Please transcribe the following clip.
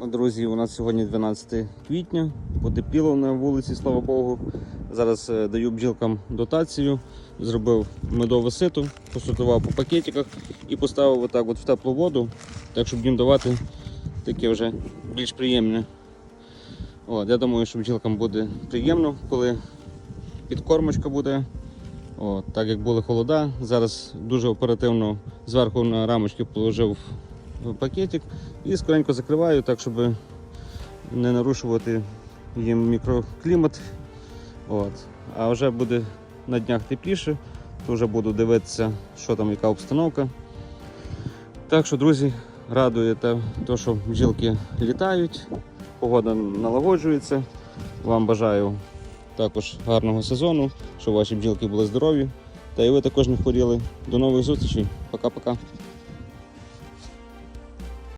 Друзі, у нас сьогодні 12 квітня, потепліло на вулиці, слава Богу. Зараз е, даю бджілкам дотацію, зробив медове сито, посортував по пакетиках і поставив отак от в теплу воду, так щоб їм давати таке вже більш приємне. От, я думаю, що бджілкам буде приємно, коли підкормочка буде. От, так як були холода, зараз дуже оперативно зверху на рамочки положив пакетик і скоренько закриваю, так щоб не нарушувати їм мікроклімат. От. А вже буде на днях тепліше, то вже буду дивитися, що там, яка обстановка. Так що, друзі, радує те, що бджілки літають, погода налагоджується. Вам бажаю також гарного сезону, щоб ваші бджілки були здорові. Та і ви також не хворіли. До нових зустрічей. Пока-пока.